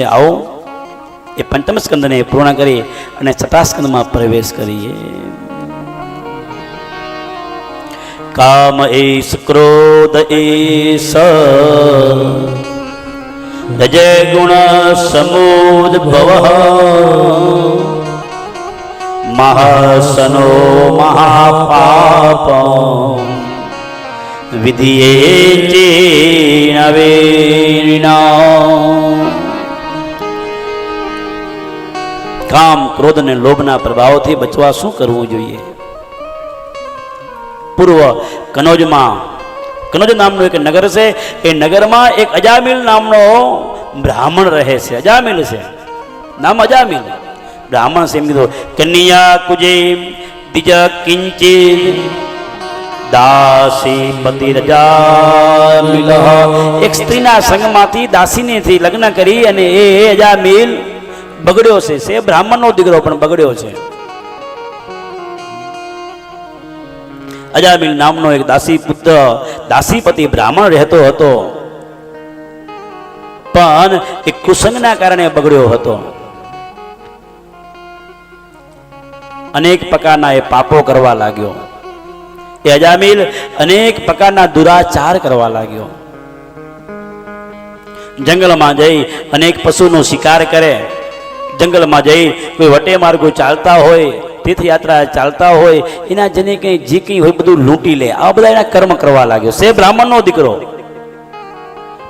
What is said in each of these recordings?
છે આવો. એ પંચમ સ્કંદને પૂર્ણ કરી અને છઠ્ઠા સ્કંદમાં પ્રવેશ કરીએ. કામ એસ ક્રોધ એસ રજે ગુણ સમુદ્ભવ મહાસનો મહાપાપ વિધિયે ચેનવેરિણા કામ ક્રોધ અને લોભના પ્રભાવથી બચવા શું કરવું જોઈએ? પૂર્વ કનોજમાં, કનોજ નામનું એક નગર છે, એ નગરમાં એક અજામિલ નામનો બ્રાહ્મણ રહે છે. અજામિલ છે. નામ અજામિલ. બ્રાહ્મણ છે એમ કીધું, કન્યા કુજે, બીજા કિંચિત દાસી પતિ એક સ્ત્રીના સંગમાંથી દાસીનેથી લગ્ન કરી અને એ અજામિલ બગડ્યો છે. સે બ્રાહ્મણનો દીકરો, પણ બગડ્યો છે. અજામિલ નામનો એક દાસી પુત્ર, દાસીપતિ બ્રાહ્મણ રહેતો હતો. પણ એ કુસંગના કારણે બગડ્યો હતો. અનેક પ્રકારના એ પાપો કરવા લાગ્યો. એ અજામિલ અનેક પ્રકારના દુરાચાર કરવા લાગ્યો. જંગલમાં જઈ અનેક પશુનો શિકાર કરે. જંગલમાં જઈ કોઈ વટે માર્ગો ચાલતા હોય, તીર્થયાત્રા ચાલતા હોય, એના જેને કંઈ જે કંઈ હોય બધું લૂંટી લે. આ બધા એના કર્મ કરવા લાગ્યો. છે બ્રાહ્મણનો દીકરો.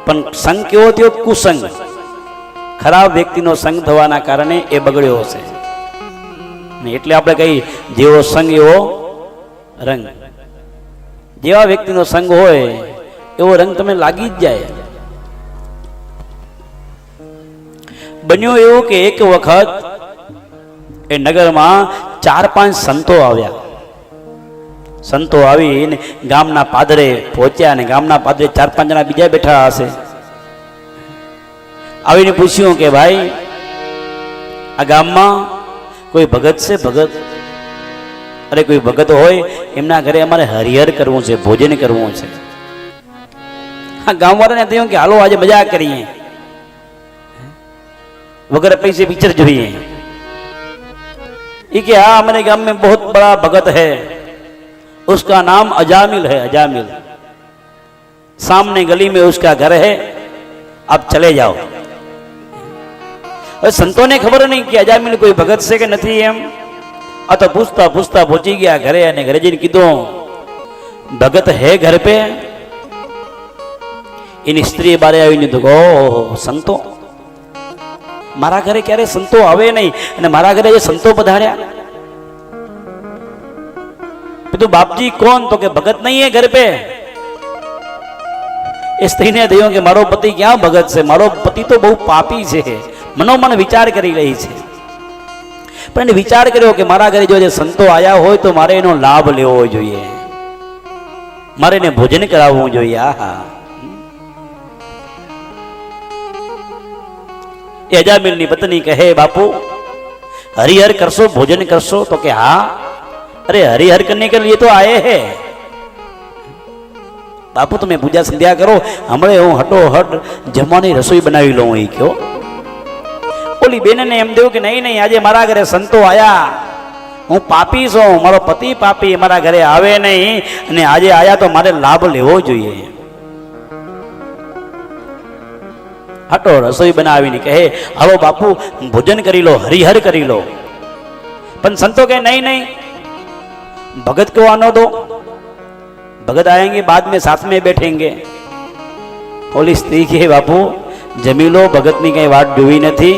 પણ સંગ કેવો થયો? કુસંગ. ખરાબ વ્યક્તિનો સંગ થવાના કારણે એ બગડ્યો હશે. એટલે આપણે કહી જેવો સંગ એવો રંગ. જેવા વ્યક્તિનો સંગ હોય, એવો રંગ તમે લાગી જ જાય. બન્યું એવું કે એક વખત એ નગરમાં ચાર પાંચ સંતો આવ્યા. સંતો આવીને ગામના પાદરે પહોંચ્યા અને ગામના પાદરે ચાર પાંચ જણા બીજા બેઠા હશે. આવીને પૂછ્યું કે ભાઈ, આ ગામમાં કોઈ ભગત છે? ભગત. અરે કોઈ ભગત હોય, એમના ઘરે અમારે હરિહર કરવું છે, ભોજન કરવું છે. આ ગામવાળાને થયું કે હાલો આજે મજા કરીએ. वगैरह पैसे पिक्चर જોઈએ ये कि हाँ हमारे गांव में बहुत बड़ा भगत है उसका नाम अजामिल है अजामिल सामने गली में उसका घर है आप चले जाओ હવે સંતોને ખબર નહીં કે અજામિલ કોઈ ભગત છે કે નથી એમ આ તો પૂછતા પૂછતા પહોંચી ગયા ઘરે અને ઘરે જઈને કીધું ભગત હે ઘર પે એની સ્ત્રી બારે આવીને તો ઓહો સંતો મારા ઘરે ક્યારે સંતો આવે નહીં અને મારા ઘરે જે સંતો પધાર્યા? કીધું, બાપજી, કોણ? તો કે, ભગત નહીં હે ઘર પે. એ સ્ત્રીને થયું કે, મારો પતિ ક્યાં ભગત છે? મારો પતિ તો બહુ પાપી છે. મનોમન વિચાર કરી રહી છે. પણ એને વિચાર કર્યો કે, મારા ઘરે જો જે સંતો આવ્યા હોય તો મારે એનો લાભ લેવો જોઈએ. મારે એને ભોજન કરાવવું જોઈએ. આહા. એજામિલની પત્ની કહે, બાપુ, હરિહર કરશો, ભોજન કરશો તો કે હા. અરે, હરિહર કરને કે લીએ તો આયે હે. બાપુ, તમે પૂજા સંધ્યા કરો, હમણે હું હટો હટ જમવાની રસોઈ બનાવી લઉં, એ કયો ઓલી બેનને એમ થયું કે નહીં નહીં, આજે મારા ઘરે સંતો આયા. હું પાપી છું, મારો પતિ પાપી, મારા ઘરે આવે નહીં, અને આજે આયા તો મારે લાભ લેવો જોઈએ. હટો રસોઈ બનાવીને કહે હાલો બાપુ ભોજન કરી લો હરિહર કરી લો પણ સંતો કહે નહીં નહીં भगत को आनो दो भगत आएंगे बाद में साथ में बैठेंगे ઓલી સ્ત્રી કહે બાપુ જમી લો ભગતની કઈ વાત જોવી નથી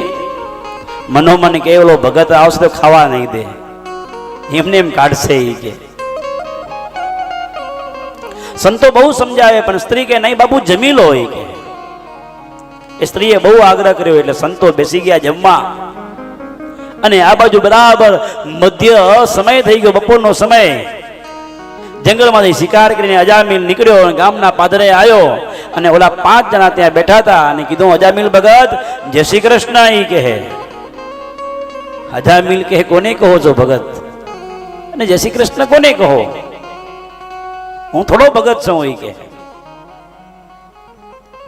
મનોમન કે ઓલો ભગત આવશે તો ખાવા નહીં દે એમને એમ કાઢશે એ કે સંતો બહુ સમજાવે પણ સ્ત્રી કે નહીં બાપુ જમી લો એ કે એ સ્ત્રીએ બહુ આગ્રહ કર્યો એટલે સંતો બેસી ગયા જમવા. અને આ બાજુ બરાબર મધ્ય સમય થઈ ગયો, બપોરનો સમય. જંગલમાંથી શિકાર કરીને અજામિલ નીકળ્યો અને ગામના પાદરે આવ્યો. અને ઓલા પાંચ જણા ત્યાં બેઠા હતા અને કીધું, અજામિલ ભગત, જય શ્રી કૃષ્ણ એ કહે. અજામિલ કહે, કોને કહો છો ભગત? અને જય શ્રી કૃષ્ણ કોને કહો? હું થોડો ભગત છું એ કે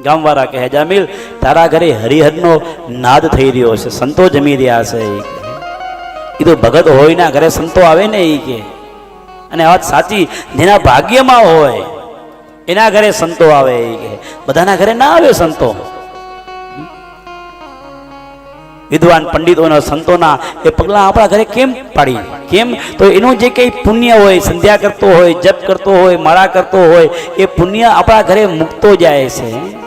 ગામવાળા કહે, જામીલ, તારા ઘરે હરિહરનો નાદ થઈ રહ્યો છે, સંતો જમી રહ્યા છે. એ તો ભગત હોય ના ઘરે સંતો આવે ને એ કે. અને વાત સાચી, જેના ભાગ્યમાં હોય, એના ઘરે સંતો આવે એ કે. બધાના ઘરે ના આવે સંતો. વિદ્વાન પંડિતોના સંતોના એ પગલાં આપણા ઘરે કેમ પાડી? કેમ? તો એનું જે કંઈ પુણ્ય હોય, સંધ્યા કરતો હોય, જપ કરતો હોય, માળા કરતો હોય, એ પુણ્ય આપણા ઘરે મૂકતો જાય છે.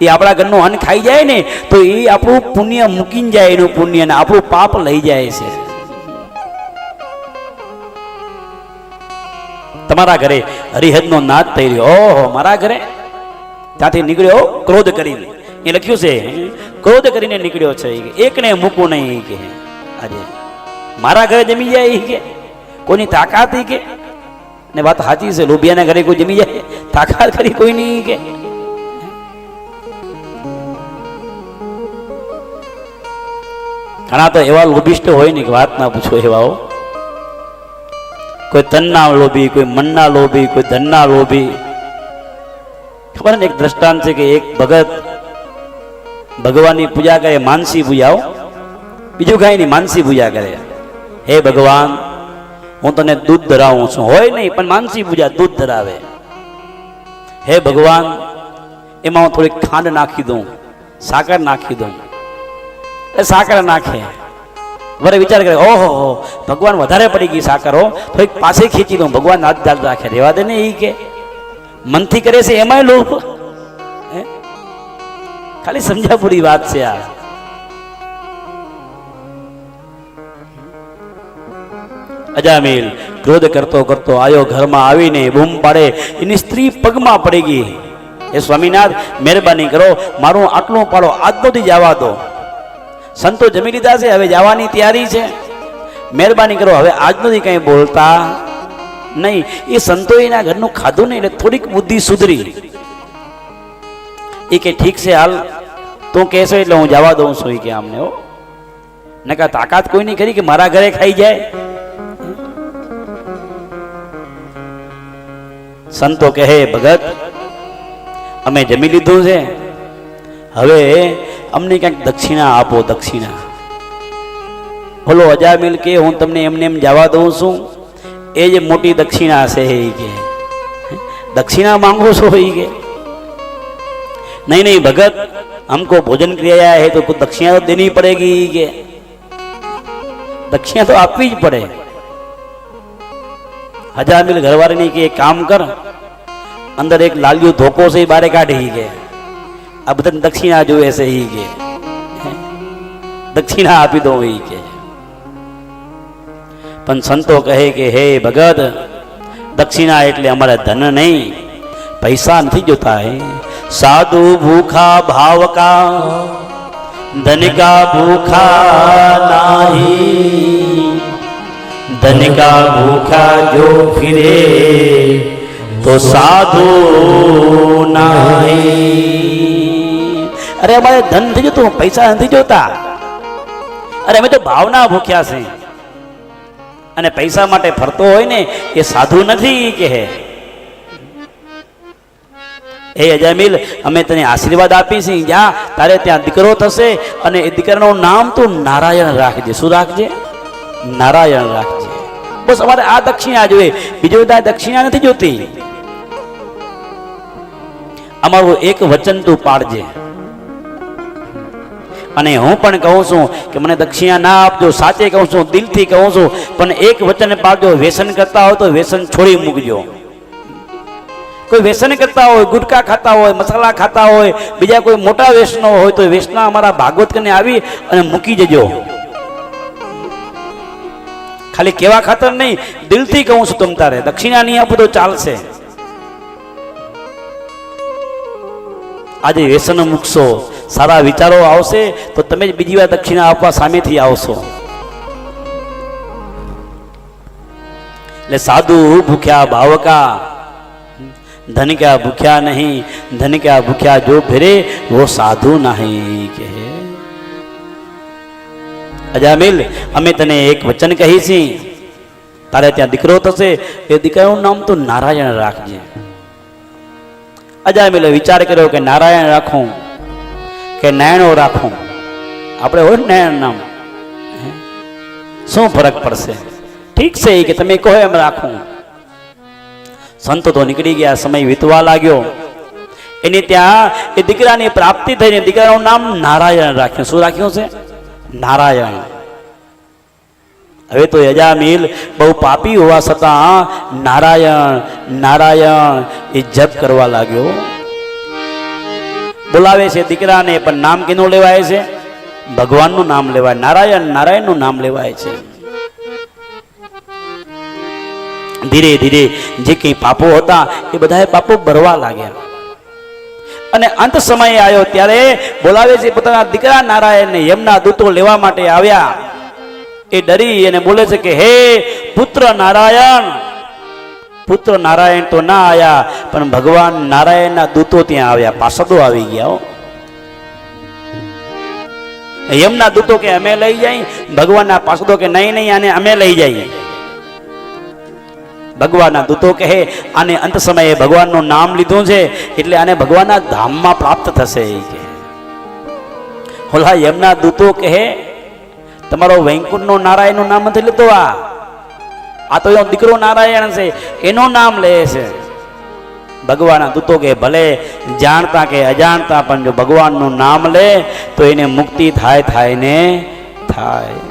એ આપણા ઘરનું અન્ન ખાઈ જાય ને, તો એ આપણું પુણ્ય મૂકીને જાય એનું પુણ્ય ને આપણું પાપ લઈ જાય છે. તમારા ઘરે હરિહદનો નાદ થઈ રહ્યો ઓહો, મારા ઘરે? ત્યાંથી નીકળ્યો, ક્રોધ કરીને. એ લખ્યું છે, ક્રોધ કરીને નીકળ્યો છે. એકને મૂકવું નહીં કે આજે મારા ઘરે જમી જાય કે કોઈની તાકાત કે ને વાત સાચી છે, લોભિયાના ઘરે કોઈ જમી જાય? તાકાત કરી કોઈ નહીં કે ઘણા તો એવા લોભિષ્ટ હોય ને વાત ના પૂછો એવાઓ કોઈ તનના લોભી, કોઈ મનના લોભી, કોઈ ધનના લોભી. ખબર ને એક દ્રષ્ટાંત છે કે એક ભગત ભગવાનની પૂજા કરે, માનસી પૂજાઓ બીજું કાંઈ નહીં, માનસી પૂજા કરે. હે ભગવાન, હું તને દૂધ ધરાવું છું. હોય નહીં, પણ માનસી પૂજા દૂધ ધરાવે. હે ભગવાન, એમાં હું થોડીક ખાંડ નાખી દઉં, સાકર નાખી દઉં. સાકર નાખે. વરે વિચાર કરે, ઓહો, હો, ભગવાન વધારે પડી ગઈ સાકર, હો. થોડીક પાસે ખીચી દઉં, ભગવાન હાથ દાદ રાખે. રેવા દે ને એ કે. મનથી કરે છે એમાંય લોભ? ખાલી સમજ્યા પૂરી વાત છે આ. અજામિલ, ક્રોધ કરતો કરતો આયો ઘરમાં આવીને બૂમ પાડે. એની સ્ત્રી પગમાં પડી ગઈ. એ સ્વામીનાથ, મહેરબાની કરો, મારું આટલું પાડો આજનો જ આવવા દો. સંતો જમી લીધા છે, હવે જવાની તૈયારી છે. મહેરબાની કરો, હવે આજનોથી કંઈ બોલતા. નહીં, એ સંતો એના ઘરનું ખાધું નહીં, એટલે થોડીક બુદ્ધિ સુધરી. એ કે ઠીક છે, હાલ તું કહેશો એટલે હું જવા દઉં છું કે આમને, હો. નકા તાકાત કોઈ નહીં કરી કે મારા ઘરે ખાઈ જાય. સંતો કહે ભગત, અમે જમી લીધું છે. હવે અમને ક્યાંક દક્ષિણા આપો દક્ષિણા બોલો અજામિલ કે હું તમને એમને એમ જવા દઉં છું એ જે મોટી દક્ષિણા છે એ કે દક્ષિણા માંગો છો એ કે नहीं नहीं भगत हमको भोजन किया है तो कुछ दक्षिणा तो देनी पड़ेगी के दक्षिणा तो આપવી જ પડે હજાર મિલ ઘરવાળીની કે એક કામ કર અંદર એક લાલિયો ધોકો છે એ બારે કાઢી કે આ બધાને દક્ષિણા જોઈએ છે ઈ કે દક્ષિણા આપી દો ઈ કે પણ સંતો કહે કે હે ભગત દક્ષિણા એટલે અમારે ધન નહીં પૈસા નથી જોતા હે સાધુ ભૂખા ભાવ કા ધન કા ભૂખા નાહી ધન કા ભૂખા જો ફિરે તો સાધુ નાહી અરે અમારે ધન નથી જોતું પૈસા નથી જોતા. અરે અમે તો ભાવના ભૂખ્યા છે અને પૈસા માટે ફરતો હોય ને, એ સાધુ નથી કે હે હે અજામિલ, અમે તને આશીર્વાદ આપીશી જા, તારે ત્યાં દીકરો થશે અને એ દીકરાનું નામ તું નારાયણ રાખજે. શું રાખજે? નારાયણ રાખજે. બસ અમારે આ દક્ષિણા જોઈએ. બીજું બધા દક્ષિણા નથી જોતી. અમારું એક વચન તું પાડજે. અને હું પણ કહું છું કે મને દક્ષિણા ના આપજો, સાચે કહું છું, દિલથી કહું છું, પણ એક વચન પાડજો, વ્યસન કરતા હોય તો વ્યસન છોડી મૂકજો. કોઈ વ્યસન કરતા હોય, ગુટકા ખાતા હોય, મસાલા ખાતા હોય, બીજા કોઈ મોટા વ્યસનો હોય તો વ્યસના અમારા ભાગવત કને આવી અને મૂકી જજો ખાલી કેવા ખાતર નહીં, દિલથી કહું છું તમ તારે, દક્ષિણા નહીં આપો તો ચાલશે. આજે વ્યસન મૂકશો सारा विचारों आवश्य तो तब बीज दक्षिणा आप थी आशो साधु भूख्या भावका धन क्या भूख्या नहीं धन क्या भूख्या जो फिरे वो साधु नहीं कहे अजामिल अमे तने एक वचन कही सी तारे त्या दीकरो थे ये दीको नाम तो नारायण राखजे अजामिल विचार करो कि नारायण राखू કે નાયણો રાખું. આપણે હોય નાયણ નામ. શું ફરક પડશે? ઠીક છે કે તમે કહો એમ રાખું. સંતો તો નીકળી ગયા, સમય વીતવા લાગ્યો. એની ત્યાં એ દીકરાની પ્રાપ્તિ થઈને દીકરાનું નામ નારાયણ રાખ્યું. શું રાખ્યું છે? નારાયણ. હવે તો યજામિલ બહુ પાપી હોવા છતાં નારાયણ નારાયણ એ જપ કરવા લાગ્યો. બોલાવે છે દીકરાને, પણ નામ કેનું લેવાય છે? ભગવાનનું નામ લેવાય, નારાયણ, નારાયણનું નામ લેવાય છે. ધીરે ધીરે જે કંઈ પાપો હતા, એ બધા પાપો ભરવા લાગ્યા. અને અંત સમય આવ્યો ત્યારે બોલાવે છે પોતાના દીકરા નારાયણને યમના દૂતો લેવા માટે આવ્યા. એ ડરી અને બોલે છે કે, હે પુત્ર નારાયણ પુત્ર નારાયણ તો ના આવ્યા પણ ભગવાન નારાયણના દૂતો ત્યાં આવ્યા. પાસદો આવી ગયા યમના દૂતો કે અમે લઈ જાય, ભગવાનના પાસદો કે નહીં નહીં, આને અમે લઈ જઈએ. ભગવાનના દૂતો કહે, આને અંત સમયે ભગવાનનું નામ લીધું છે, એટલે આને ભગવાનના ધામમાં પ્રાપ્ત થશે. કે ઓલા યમના દૂતો કહે, તમારો વૈકુંઠનો નારાયણનું નામ નથી લીધો આ. આ તો એનો દીકરો નારાયણ છે, એનું નામ લે છે. ભગવાનના દૂતો કે ભલે જાણતા કે અજાણતા, પણ જો ભગવાનનું નામ લે, તો એને મુક્તિ થાય થાય ને થાય.